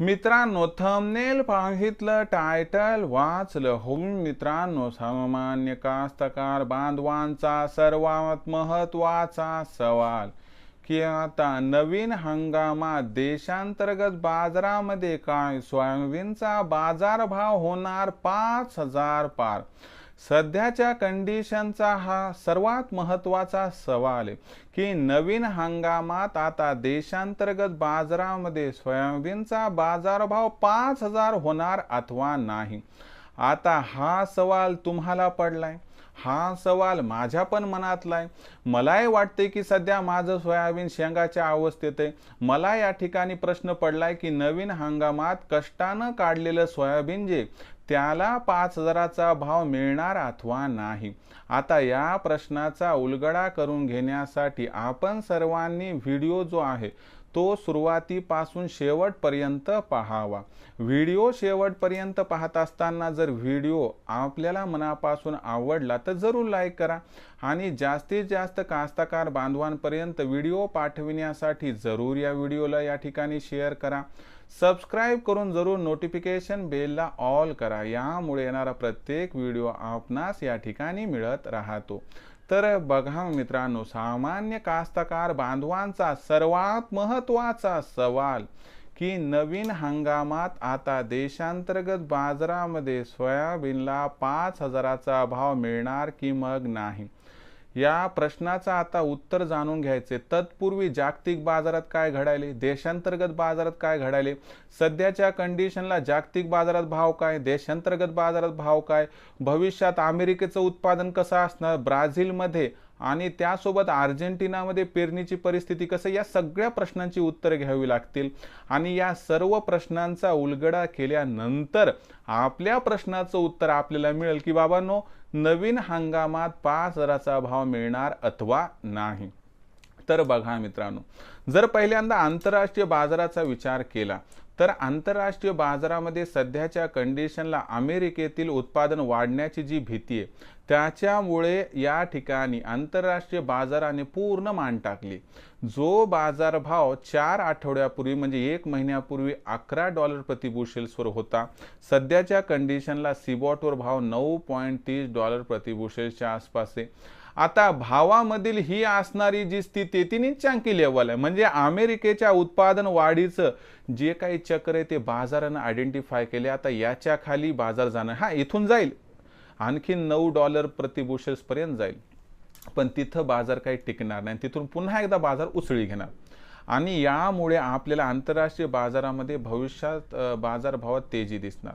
मित्रांनो thumbnail पाहितलं title वाचलं. हो मित्रांनो सामान्य कास्तकार बांधवांचा सर्वात महत्त्वाचा सवाल की आता नवीन हंगामात देशांतर्गत बाजारामध्ये काय? सोयाबीनचा बाजारभाव होणार पाच हजार पार. सध्याच्या कंडिशनचा हा सर्वात महत्त्वाचा सवाल आहे की नवीन हंगामात आता देशांतर्गत बाजारामध्ये सोयाबीनचा बाजारभाव पाच हजार होणार अथवा नाही? आता हा सवाल तुम्हाला पडलाय. हा सवाल माझ्या पण मनातला आहे मलाही वाटते की सध्या माझं सोयाबीन शेंगाच्या अवस्थेत आहे. मला या ठिकाणी प्रश्न पडलाय की नवीन हंगामात कष्टानं काढलेलं सोयाबीन जे त्याला पाच हजाराचा भाव मिळणार अथवा नाही. आता या प्रश्नाचा उलगडा करून घेण्यासाठी आपण सर्वांनी व्हिडिओ जो आहे तो सुरुवातीपासून शेवटपर्यंत पाहावा. व्हिडिओ शेवटपर्यंत पाहत असताना जर व्हिडिओ आपल्याला मनापासून आवडला तर जरूर लाईक करा आणि जास्तीत जास्त कास्तकार बांधवांपर्यंत व्हिडिओ पाठविण्यासाठी जरूर या व्हिडिओला या ठिकाणी शेअर करा. सबस्क्राईब करून जरूर नोटिफिकेशन बेलला ऑल करा. यामुळे येणारा प्रत्येक व्हिडिओ आपणास या ठिकाणी मिळत राहतो. तर बघा मित्रांनो सामान्य कास्तकार बांधवांचा सर्वात महत्त्वाचा सवाल की नवीन हंगामात आता देशांतर्गत बाजारामध्ये सोयाबीनला पाच हजाराचा भाव मिळणार की मग नाही? या प्रश्नाचं आता उत्तर जाणून घ्यायचे. तत्पूर्वी जागतिक बाजारात काय घडायले? देशांतर्गत बाजारात काय घडायले? सध्याच्या कंडिशनला जागतिक बाजारात भाव काय? देशांतर्गत बाजारात भाव काय? भविष्यात अमेरिकेचं उत्पादन कसं असणार? ब्राझीलमध्ये आणि त्यासोबत अर्जेंटिनामध्ये पेरणीची परिस्थिती कसं? या सगळ्या प्रश्नांची उत्तरं घ्यावी लागतील. आणि या सर्व प्रश्नांचा उलगडा केल्यानंतर आपल्या प्रश्नाचं उत्तर आपल्याला मिळेल की बाबांनो नवीन हंगामात पाच हजाराचा भाव मिळणार अथवा नाही. तर बघा मित्रांनो जर पहिल्यांदा आंतरराष्ट्रीय बाजाराचा विचार केला तर आंतरराष्ट्रीय बाजारामध्ये सध्याच्या कंडिशनला अमेरिकेतील उत्पादन वाढण्याची जी भीती आहे त्याच्यामुळे या ठिकाणी आंतरराष्ट्रीय बाजाराने पूर्ण मान टाकली. जो बाजारभाव चार आठवड्यापूर्वी म्हणजे एक महिन्यापूर्वी अकरा डॉलर प्रतिबुशेल्सवर होता सध्याच्या कंडिशनला सिबॉटवर भाव नऊ पॉईंट तीस डॉलर प्रतिबुशेल्सच्या आसपास आहे. आता भावामधील ही असणारी जी स्थिती ती निच्चांकी लेवल आहे. म्हणजे अमेरिकेच्या उत्पादन वाढीचं जे काही चक्र आहे ते बाजारानं आयडेंटिफाय केले. आता याच्या खाली बाजार जाणं हा इथून जाईल. आणखी नऊ डॉलर प्रतिबुशेल्सपर्यंत जाईल. पण तिथं बाजार काही टिकणार नाही. तिथून पुन्हा एकदा बाजार उसळी घेणार. आणि यामुळे आपल्याला आंतरराष्ट्रीय बाजारामध्ये भविष्यात बाजारभावात तेजी दिसणार.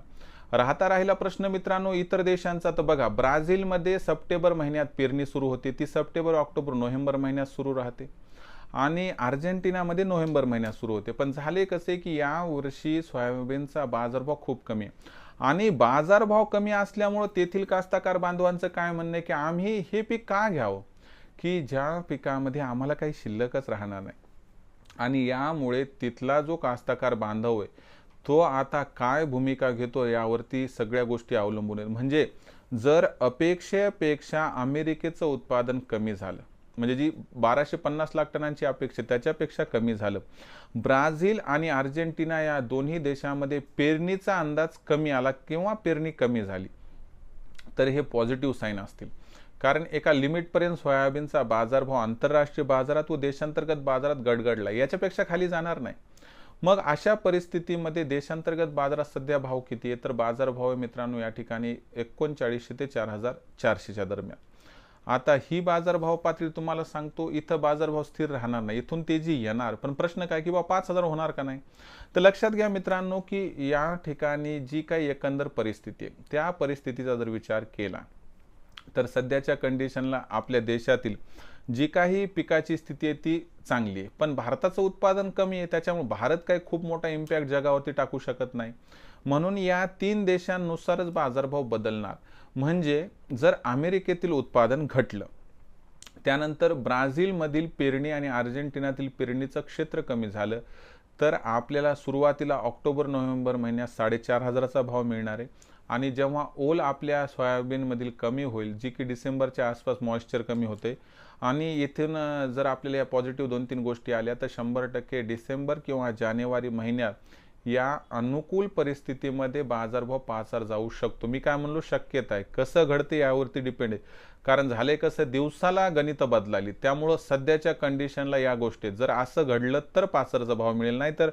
राहता राहिला प्रश्न मित्रांनो इतर देशांचा. तर बघा ब्राझीलमध्ये सप्टेंबर महिन्यात पेरणी सुरू होते. ती सप्टेंबर ऑक्टोबर नोव्हेंबर महिन्यात सुरू राहते. आणि अर्जेंटिनामध्ये नोव्हेंबर महिन्यात सुरू होते. पण झाले कसे की या वर्षी सोयाबीनचा बाजारभाव खूप कमी आहे. आणि बाजारभाव कमी असल्यामुळं तेथील कास्तकार बांधवांचं काय म्हणणं आहे की आम्ही हे पीक का घ्यावं? की ज्या पिकामध्ये आम्हाला काही शिल्लकच राहणार नाही. आणि यामुळे तिथला जो कास्तकार बांधव आहे तो आता काय भूमिका घेतो यावरती सगळ्या गोष्टी अवलंबून आहेत. म्हणजे जर अपेक्षेपेक्षा अमेरिकेचं उत्पादन कमी झालं म्हणजे जी बाराशे पन्नास लाख टनांची अपेक्षा त्याच्यापेक्षा कमी झालं ब्राझील आणि अर्जेंटिना या दोन्ही देशामध्ये पेरणीचा अंदाज कमी आला किंवा पेरणी कमी झाली तर हे पॉझिटिव्ह साईन असतील. कारण एका लिमिटपर्यंत सोयाबीनचा बाजारभाव आंतरराष्ट्रीय बाजारात व देशांतर्गत बाजारात गडगडला याच्यापेक्षा खाली जाणार नाही. मग अशा परिस्थितीमध्ये देशांतर्गत बाजारात सध्या भाव किती आहे? तर बाजारभाव मित्रांनो या ठिकाणी एकोणचाळीसशे ते चार हजार चारशेच्या दरम्यान. आता ही बाजारभाव पातळी तुम्हाला सांगतो इथं बाजारभाव स्थिर राहणार नाही. इथून तेजी येणार पण प्रश्न काय की बा पाच हजार होणार का नाही? तर लक्षात घ्या मित्रांनो की या ठिकाणी जी काही एकंदर परिस्थिती आहे त्या परिस्थितीचा जर विचार केला तर सध्याच्या कंडिशनला आपल्या देशातील जी काही पिकाची स्थिती आहे ती चांगली आहे. पण भारताचं उत्पादन कमी आहे त्याच्यामुळे भारत काही खूप मोठा इम्पॅक्ट जगावरती टाकू शकत नाही. म्हणून या तीन देशांनुसारच बाजारभाव बदलणार. म्हणजे जर अमेरिकेतील उत्पादन घटलं त्यानंतर ब्राझीलमधील पेरणी आणि अर्जेंटिनातील पेरणीचं क्षेत्र कमी झालं तर आपल्याला सुरुवातीला ऑक्टोबर नोव्हेंबर महिन्यात साडेचार हजाराचा भाव मिळणार आहे. आणि जेव्हा ओल आपल्या सोयाबीनमधील कमी होईल जी की डिसेंबरच्या आसपास मॉइश्चर कमी होते आणि येथून जर आपल्याला या पॉझिटिव्ह दोन तीन गोष्टी आल्या तर शंभर टक्के डिसेंबर किंवा जानेवारी महिन्यात या अनुकूल परिस्थितीमध्ये बाजारभाव पाच हजार जाऊ शकतो. मी काय म्हणलो? शक्यता आहे. कसं घडते यावरती डिपेंड आहे. कारण झाले कसं दिवसाला गणित बदलाली. त्यामुळं सध्याच्या कंडिशनला या गोष्टी जर असं घडलं तर पाचारचा भाव मिळेल. नाही तर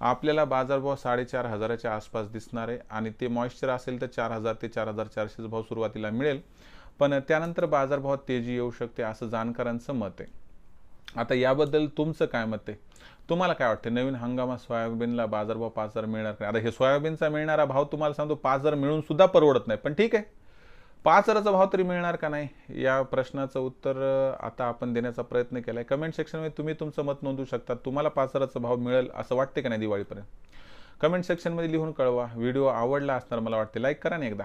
आपल्याला बाजारभाव साडेचार हजाराच्या आसपास दिसणार आहे आणि ते मॉइश्चर असेल तर चार हजार ते चार हजार चारशेचा भाव सुरुवातीला मिळेल. पण त्यानंतर बाजारभाव तेजी येऊ शकते असं जाणकारांचं मत आहे. आता याबद्दल तुमचं काय मत आहे? तुम्हाला काय वाटतं? नवीन हंगामात सोयाबीनला बाजारभाव पाच हजार मिळणार नाही आता हे सोयाबीनचा मिळणारा भाव तुम्हाला सांगतो पाच हजार मिळून सुद्धा परवडत नाही. पण ठीक आहे. पाच हजाराचा भाव तरी मिळणार का नाही? या प्रश्नाचं उत्तर आता आपण देण्याचा प्रयत्न केला आहे कमेंट सेक्शनमध्ये तुम्ही तुमचं मत नोंदवू शकता. तुम्हाला पाच हजाराचा भाव मिळेल असं वाटते का नाही दिवाळीपर्यंत? कमेंट सेक्शनमध्ये लिहून कळवा. व्हिडिओ आवडला असणार मला वाटते लाईक करा ना एकदा.